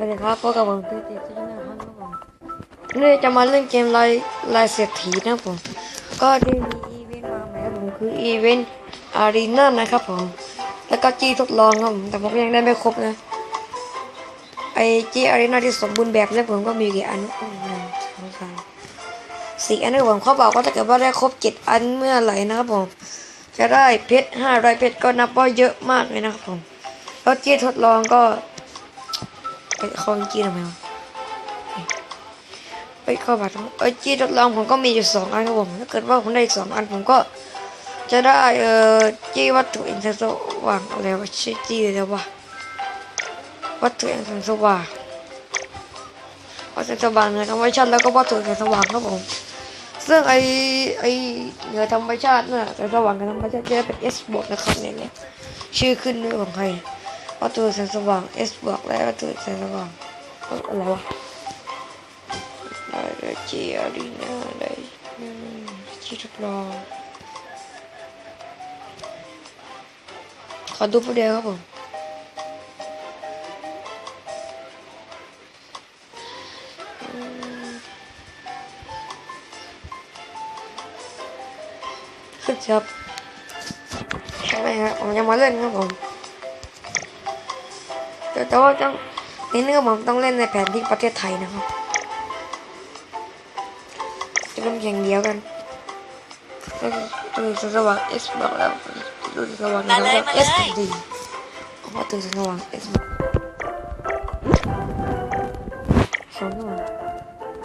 วัสดีครับพบกับผมคือเจสนาครับครับผมนี่จะมาเล่นเกมลายลายเศรษฐีนะผม ก็ได้มีอีเวนต์มาใหม่ครับผมคืออีเวนต์อารีนานะครับผม แล้วก็จี้ทดลองครับผมแต่ผมยังได้ไม่ครบนะ ไอจี้อารีนาที่สมบูรณ์แบบแล้วผมก็มีกี่อันนะหนึ่งสองสามสี่อันนะผมเขาบอกว่าถ้าเกิดว่าได้ครบเจ็ดอันเมื่อไหร่นะครับผม จะได้เพชรห้าร้อยเพชรก็นับว่าเยอะมากเลยนะครับผม แล้วจี้ทดลองก็ ไปเข้าจี้ทำไมวะไปเข้าบัตรเอ้ยจี้ทดลองผมก็มีอยู่สองอันครับผมถ้าเกิดว่าผมได้อีกสองอันผมก็ จะได้เอ่อจี้วัตถุแห่งแสงสว่างอะไรวะชื่อจี้อะไรวะวัตถุแห่งแสงสว่างวัตถุแสงสว่างเหนือธรรมชาติแล้วก็วัตถุแห่งแสงสว่างครับผมซึ่งไอไอเหนือธรรมชาติน่ะแสงสว่างกับธรรมชาติจะเป็น S บวกนะครับเนี่ยชื่อขึ้นด้วยของใคร วัตถุแสงสว่าง S บวกและวัตถุแสงสว่างเอ้ยอะไรวะได้เจียรีนาได้ที่ทดลองขอดูผู้เดียวครับผมขึ้นครับใช่ไหมครับผมยังมาเล่นครับผม แต่แต่ว่าต้องนี่นึกว่าผมต้องเล่นในแผนที่ประเทศไทยนะครับ จะเป็นอย่างเดียวกันแล้วตื่นสว่าง S บอกแล้วตื่นสว่างนะครับ S ดีผมว่าตื่นสว่าง S บอกสองตั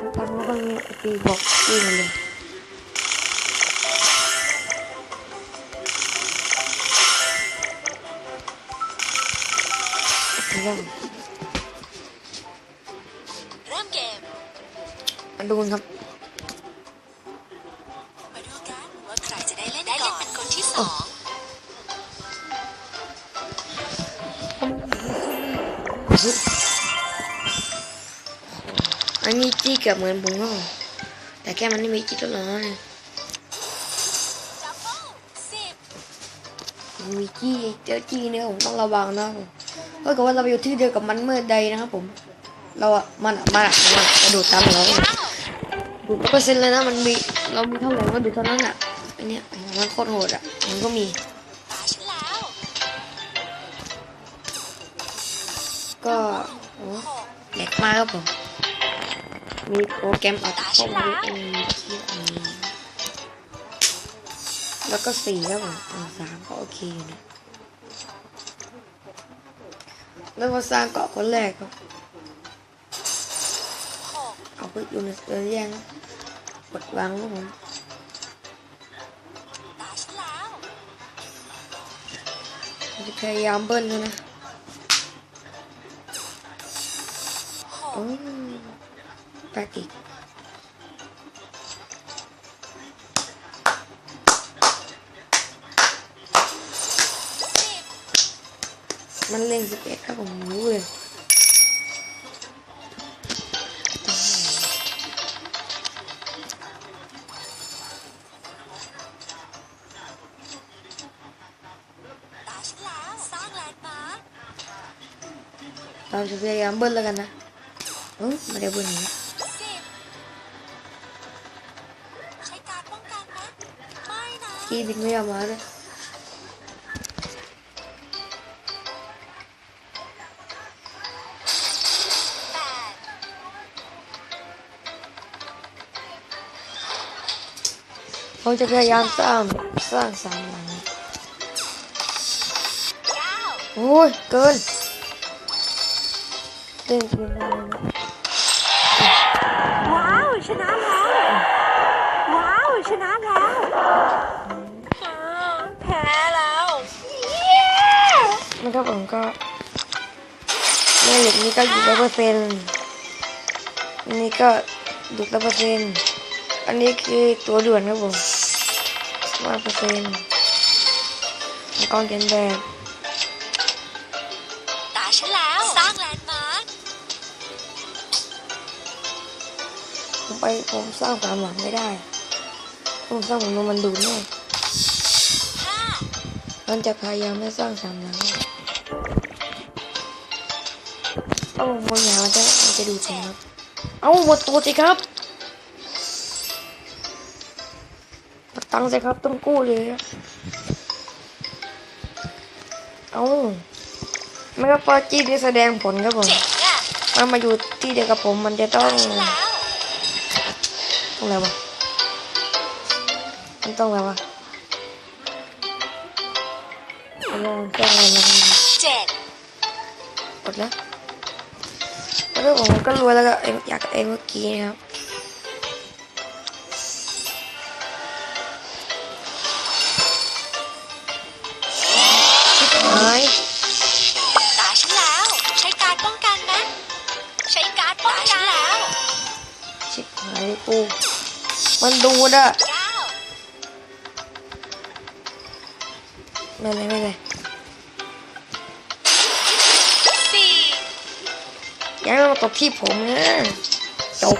วตั้งแล้วก็มีปีบอกปีมาเลย เรื่องเริ่มเกมมาดูกันครับมาดูกันว่าใครจะได้เล่นได้เล่นเป็นคนที่สองอันนี้จี้เกือบเหมือนผมก็แต่แค่มันไม่มีจี้ตัวน้อยจัมโบ้สิบมันมีจี้เจอจี้เนี่ยผมต้องระวังนะผม เพราะกับว่าเราอยู่ที่เดียวกับมันเมื่อใดนะครับผม เราอะมันอะมันอะมันอะกระโดดตามเราดูเปอร์เซ็นต์เลยนะมันมีเรามีเท่าไหร่ก็ดูเท่านั้นอะอันเนี้ยมันโคตรโหดอะมันก็มีก็โอ้แหลกมากครับผม มีโปรแกรมอัดเข้ามาด้วยมีที่มีแล้วก็สี่ครับผมอ่าสามก็โอเคอยู่นะ แล้วมาสร้างเกาะคนแรกครับหกเม ตาฉันแล้ว ผมจะพยายามเบิ้ลแล้วนะ ห โอ้ ก แปลกอีก สิบ มันเล่งสิบเอ็ดครับผมรู้เลย ตาฉันแล้วสร้างแลนด์มาร์ค เราจะพยายามเบิ้ลแล้วกันนะเออไม่ได้เบิ้ลนะ สิบใช้การป้องกันนะไม่นะ ขี้บินไม่ยอมมาเลย ผมจะพยายามสร้างสร้างสามหลังเก้าโอ้ย เกินเต้นกินอะไรนะว้าวชนะแล้ว ว้าวชนะแล้ว แพ้แล้วเย้นะครับผมก็แม่เหล็กนี้ก็อยู่ร้อยเปอร์เซ็นต์อันนี้ก็ดุร้อยเปอร์เซ็นต์อันนี้คือตัวด่วนครับผม ร้อยเปอร์เซ็นต์กองเขียนแบบตาฉันแล้ว สร้างแลนด์มาร์คผมไปผมสร้างสามหลังไม่ได้ผมสร้างผมโดนมันดูดแน่ห้ามันจะพยายามไม่สร้างสามหลังโอ้าหมดแล้วมันจะมันจะดูสิครับ เอาหมดตัวสิครับ ตังค์สิครับต้องกู้เลยครับเอาไม่ก็ปอจีนี่แสดงผลครับผมเจ๋งอะมันมาอยู่ที่เดียวกับผมมันจะต้องฉันแล้วต้องอะไรวะมันต้องอะไรวะเอาลองต้องอะไรมาเจ็ดกดแล้วแล้วผมก็รวยแล้วก็เอ็มอยากกับเอ็มเมื่อกี้นะครับชิบ ชิบหายกูมันดูดอะเก้าไม่เลยไม่เลยสี่อยังมาตบที่ผมนะจบ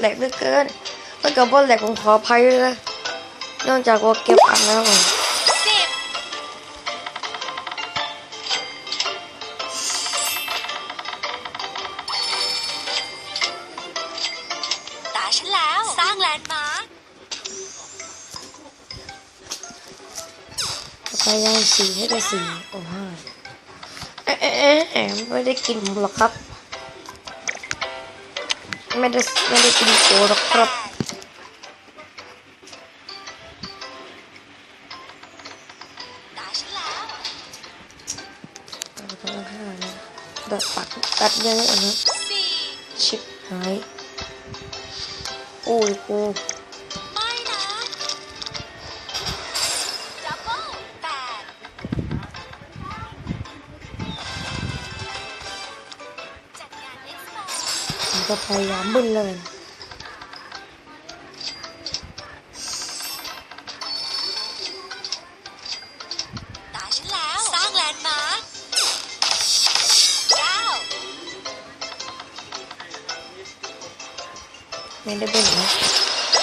แหลกเหลือเกินถ้าเกิดว่าแหลกผมขออภัยด้วยนะเนื่องจากว่าเก็บอันแล้วผมสิบตาฉันแล้ว สร้างแลนด์มาร์คไปยังสี่ให้ได้สี่โอ้ห้าเอ๊ะเอ๊ะเอ๊ะเอ๊ะไม่ได้กินผมหรอกครับ ไม่ได้ไม่ได้กินโกหรอกครับต้อาไปตั้งห้านะตัดปักตัดเยอะนะชิบหายโอ้ยกู จะพยายามบึ้นเลยตาฉันแล้ว สร้างแลนด์มาร์คเก้าไม่ได้บึ้นนะ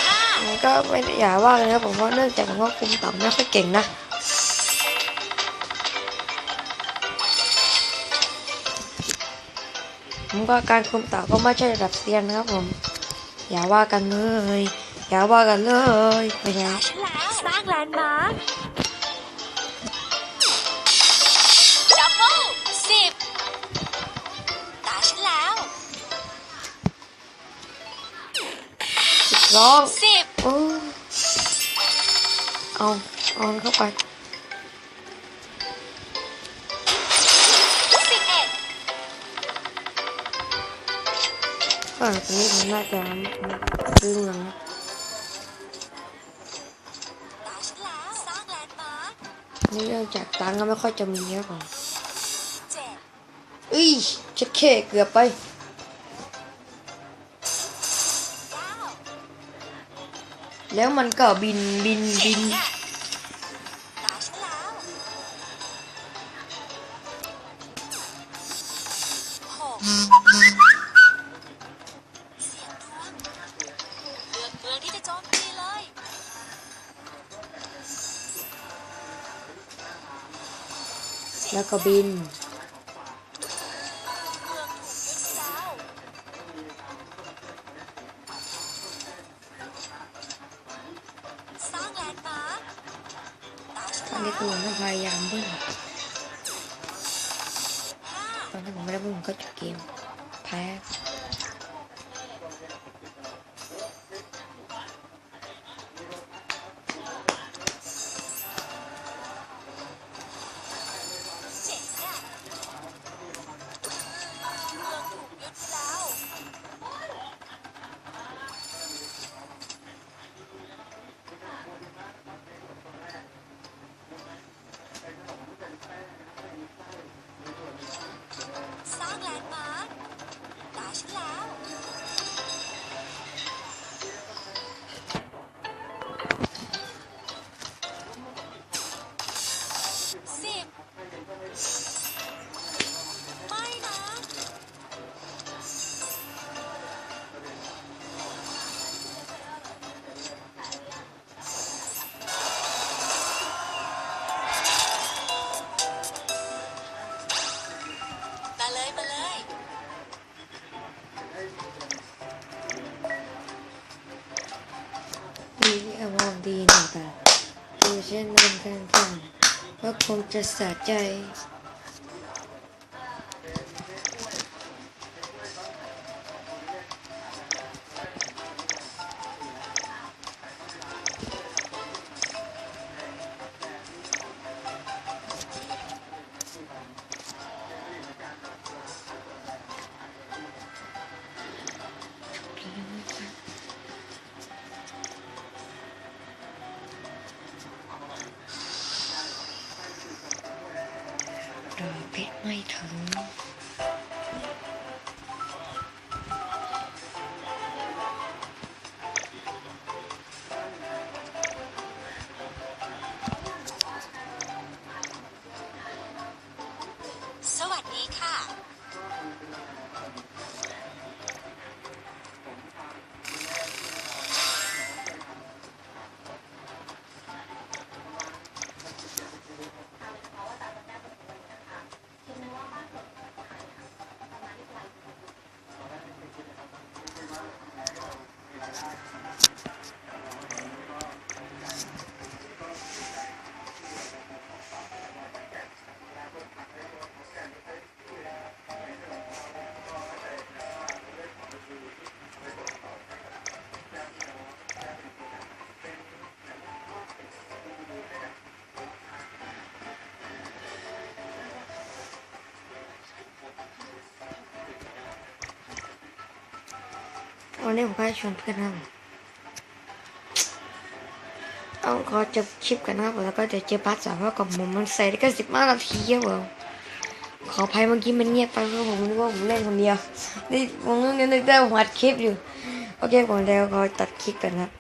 ห้า มันก็ไม่ได้อย่าว่าเลยนะผมว่าเนื่องจากผมว่าคุมต่ำไม่ค่อยเก่งนะ ผมก็การคุมต่ำก็ไม่ใช่ระดับเซียนนะครับผม อย่าว่ากันเลย อย่าว่ากันเลยไปแล้ตาวฉันแล้วสร้างแลนด์มาร์คดับเบิลสิบตาฉันแล้วสิบร้องสิบโอ้เอาเอาเข้าไป เออตรงนี้ผมน่าจะดึงหลังนะตาฉันแล้วสร้างแลนด์มาร์คนี่เรื่องจากตังก็ไม่ค่อยจะมีครับผมเจ็ดเอ้ยเช็ดแค่เกือบไปแล้วมันก็บินบินบิน แล้วก็บินเมืองถูกยึดแล้วสร้างแลนด์มาร์คตาฉันตอนนี้แล้วคือผมต้องพยายามบึ้งตอนที่ผมไม่ได้บึ้งก็จบเกม แพ้ ก็คงจะสะใจ ไม่ถึงสวัสดีค่ะ วันนี้ผมก็ชวนเพื่อนนั่งเอาขอจบคลิปกันนะครับผมแล้วก็จะเจอพาร์ทสามเพราะกับผมมันใส่ได้แค่สิบห้านาทีครับผมขออภัยเมื่อกี้มันเงียบไปเพราะผมนึกว่าผมเล่นคนเดียวนี่ผมนึกได้ผมอัดคลิปอยู่ โอเคผมเดี๋ยวขอตัดคลิปกันครับ